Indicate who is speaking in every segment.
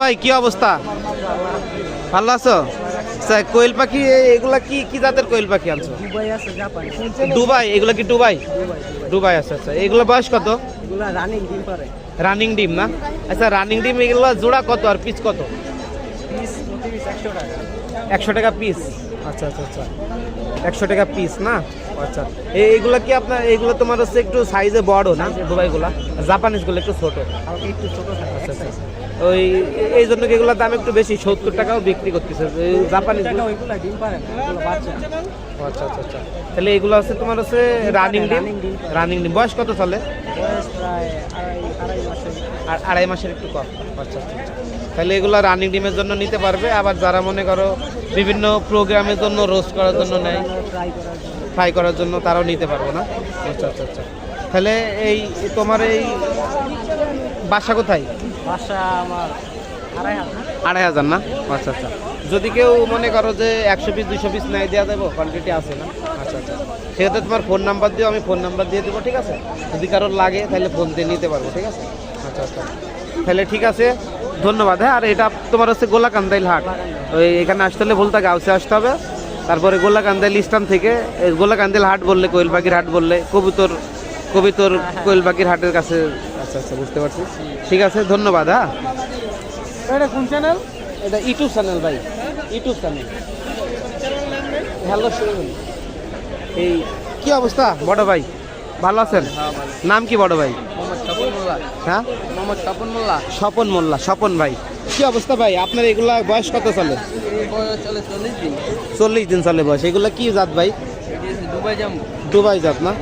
Speaker 1: ভাই কি অবস্থা? ভালো আছো? আচ্ছা, কোয়েল পাখি এগুলা কি কি জাতের কোয়েল পাখি আনছো?
Speaker 2: দুবাই
Speaker 1: এগুলা কি দুবাই?
Speaker 2: দুবাই
Speaker 1: আছে আচ্ছা। এগুলো বয়স কত?
Speaker 2: রানিং ডিম
Speaker 1: না? আচ্ছা রানিং ডিম এগুলো জোড়া কত আর পিচ কত?
Speaker 2: একশো টাকা।
Speaker 1: পিস আচ্ছা আচ্ছা আচ্ছা। একশো টাকা পিস না? আচ্ছা। এই- এইগুলা কি আপনার এইগুলো তোমার হচ্ছে একটু সাইজে বড় না দুবাইগুলা? জাপানিজগুলো একটু ছোট।
Speaker 2: একটু ছোট
Speaker 1: আচ্ছা আচ্ছা। ওই এই জন্য কি এগুলোর দাম একটু বেশি? সত্তর টাকাও বিক্রি করতেছে। জাপানিজ আচ্ছা আচ্ছা আচ্ছা। তাহলে এগুলো আছে তোমার হচ্ছে রানিং ডিম? রানিং ডিম বয়স কত চলে?
Speaker 2: আড়াই আড়াই মাসের।
Speaker 1: আর আড়াই মাসের একটু কম। আচ্ছা আচ্ছা আচ্ছা। তাহলে এগুলো রানিং ডিমের জন্য নিতে পারবে। আবার যারা মনে করো বিভিন্ন প্রোগ্রামের জন্য রোস্ট করার জন্য নেয় ফ্রাই করার জন্য তারাও নিতে পারব না। আচ্ছা আচ্ছা আচ্ছা। তাহলে এই তোমার এই বাসা কোথায়?
Speaker 2: বাসা আমার আড়াই হাজার।
Speaker 1: আড়াই হাজার না? আচ্ছা আচ্ছা। যদি কেউ মনে করো যে একশো পিস দুশো পিস নেয় দেওয়া দেবো? কোয়ান্টিটি আছে না? আচ্ছা আচ্ছা। সেক্ষেত্রে তোমার ফোন নাম্বার দিও আমি ফোন নাম্বার দিয়ে দেবো ঠিক আছে? যদি কারোর লাগে তাহলে ফোন দিয়ে নিতে পারব ঠিক আছে? আচ্ছা আচ্ছা। তাহলে ঠিক আছে। ধন্যবাদ হ্যাঁ আর এটা তোমার হচ্ছে গোলাকান্দাইল হাট। ওই এখানে আসতে হলে ভুলতা গাউসে আসতে হবে। তারপরে গোলাকান্দাইল স্টান থেকে গোলাকান্দাইল হাট বললে কোয়েল পাখির হাট বললে কবুতর কবিতর কোয়েল পাখির হাটের কাছে। আচ্ছা আচ্ছা বুঝতে পারছি। ঠিক আছে ধন্যবাদ হ্যাঁ।
Speaker 2: এটা কোন চ্যানেল
Speaker 1: এটা ইউটিউব চ্যানেল ভাই। ইউটিউব চ্যানেল হ্যালো এই কি অবস্থা বড় ভাই? ভালো আছেন? নাম কি বড় ভাই? হ্যাঁ?
Speaker 2: মোহাম্মদ স্বপন মোল্লা।
Speaker 1: স্বপন মোল্লা স্বপন ভাই। কি অবস্থা ভাই? আপনার এগুলা বয়স কত চলে?
Speaker 2: চল্লিশ দিন।
Speaker 1: চলে বয়স। এগুলা কি জাত ভাই?
Speaker 2: দুবাই জাম্বু
Speaker 1: দুবাই জাত না?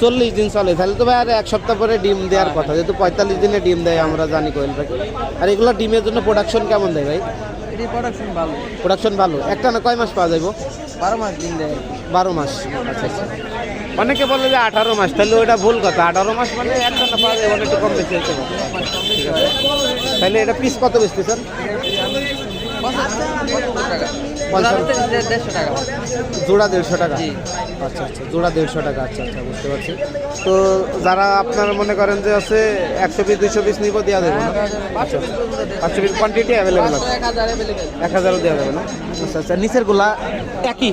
Speaker 1: চল্লিশ দিন চলে। তাহলে তো ভাই আর এক সপ্তাহ পরে ডিম দেওয়ার কথা। যেহেতু পঁয়তাল্লিশ দিনে ডিম দেয় আমরা জানি কোয়েল আর এগুলো ডিমের জন্য প্রোডাকশন কেমন দেয় ভাই?
Speaker 2: এটি প্রোডাকশন ভালো।
Speaker 1: প্রোডাকশন ভালো। একটা না কয় মাস পাওয়া যাব
Speaker 2: বারো মাস দিন দেয়।
Speaker 1: বারো মাস। আচ্ছা আচ্ছা। অনেকে বলে যে আঠারো মাস। তাহলে ওটা ভুল কথা। আঠারো মাস মানে একটা না পাওয়া যাবে একটু কম বেশি হতে পারে। তাহলে এটা পিস কত বেশি স্যার জোড়া দেড়শো টাকা। আচ্ছা আচ্ছা জোড়া দেড়শো টাকা আচ্ছা আচ্ছা বুঝতে পারছি। তো যারা আপনারা মনে করেন যে আছে একশো পিস দুইশো পিস নিব দেওয়া দেবো না? আচ্ছা পাঁচশো পিস কোয়ান্টিটি অ্যাভেলেবেল আছে?
Speaker 2: এক
Speaker 1: হাজারও দেওয়া যাবে না? আচ্ছা আচ্ছা নিচেরগুলা একই?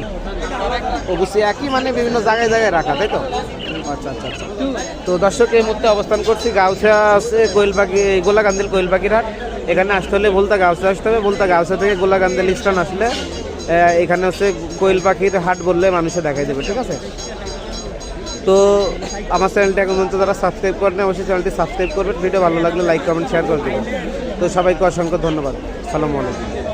Speaker 1: অবশ্যই একই মানে বিভিন্ন জায়গায় জায়গায় রাখা তাই তো? আচ্ছা আচ্ছা আচ্ছা। তো দর্শক এই মুহূর্তে অবস্থান করছি গাউছা আছে কোয়েল পাখি গোলাকান্দিল কোয়েল পাখির হাট এখানে আসতে হলে বলতা গাউসা আসতে হবে বলতা গাউসা থেকে গোলাকান্দাল স্টান আসলে এখানে হচ্ছে কোয়েল পাখির হাট বললে মানুষে দেখাই দেবে, ঠিক আছে? তো আমার চ্যানেলটা এখন পর্যন্ত যারা সাবস্ক্রাইব করেন, অবশ্যই চ্যানেলটি সাবস্ক্রাইব করবেন ভিডিও ভালো লাগলে লাইক কমেন্ট শেয়ার করে দেবেন। তো সবাইকে অসংখ্য ধন্যবাদ। সালামু আলাইকুম।